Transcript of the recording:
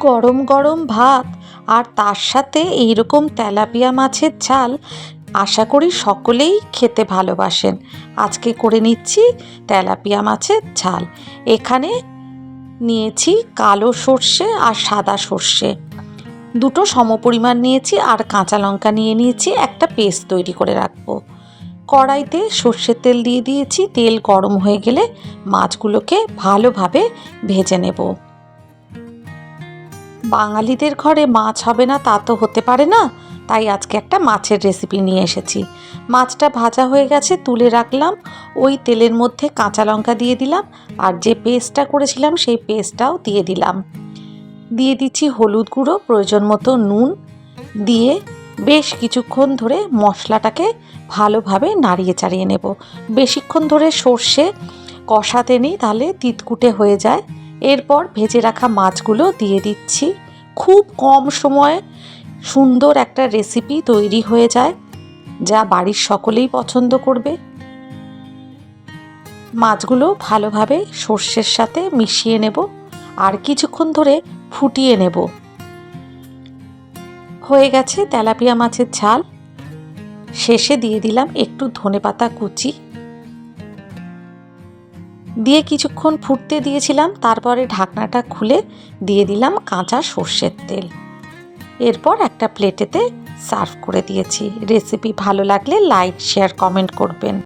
গরম গরম ভাত আর তার সাথে এইরকম তেলাপিয়া মাছের ঝাল আশা করি সকলেই খেতে ভালোবাসেন। আজকে করে নিচ্ছি তেলাপিয়া মাছের ঝাল। এখানে নিয়েছি কালো সর্ষে আর সাদা সর্ষে। দুটো সমপরিমাণ নিয়েছি আর কাঁচা লঙ্কা নিয়ে নিয়েছি। একটা পেস্ট তৈরি করে রাখব। কড়াইতে সর্ষের তেল দিয়ে দিয়েছি। তেল গরম হয়ে গেলে মাছগুলোকে ভালোভাবে ভেজে নেব। বাঙালিদের ঘরে মাছ হবে না, তা তো হতে পারে না। তাই আজকে একটা মাছের রেসিপি নিয়ে এসেছি। মাছটা ভাজা হয়ে গেছে, তুলে রাখলাম। ওই তেলের মধ্যে কাঁচা লঙ্কা দিয়ে দিলাম আর যে পেস্টটা করেছিলাম, সেই পেস্টটাও দিয়ে দিলাম। দিয়ে দিচ্ছি হলুদ গুঁড়ো, প্রয়োজন মতো নুন। দিয়ে বেশ কিছুক্ষণ ধরে মশলাটাকে ভালোভাবে নাড়িয়ে চাড়িয়ে নেব। বেশিক্ষণ ধরে সর্ষে কষাতে নিই, তাহলে তিতকুটে হয়ে যায়। এরপর ভেজে রাখা মাছগুলো দিয়ে দিচ্ছি। খুব কম সময়ে সুন্দর একটা রেসিপি তৈরি হয়ে যায়, যা বাড়ির সকলেই পছন্দ করবে। মাছগুলো ভালোভাবে সর্ষের সাথে মিশিয়ে নেব আর কিছুক্ষণ ধরে ফুটিয়ে নেব। হয়ে গেছে তেলাপিয়া মাছের ঝাল। শেষে দিয়ে দিলাম একটু ধনেপাতা কুচি। দিয়ে কিছুক্ষণ ফুটতে দিয়েছিলাম, তারপরে ঢাকনাটা খুলে দিয়ে দিলাম কাঁচা সর্ষের তেল। এরপর একটা প্লেটেতে সার্ভ করে দিয়েছি। রেসিপি ভালো লাগলে লাইক, শেয়ার, কমেন্ট করবেন।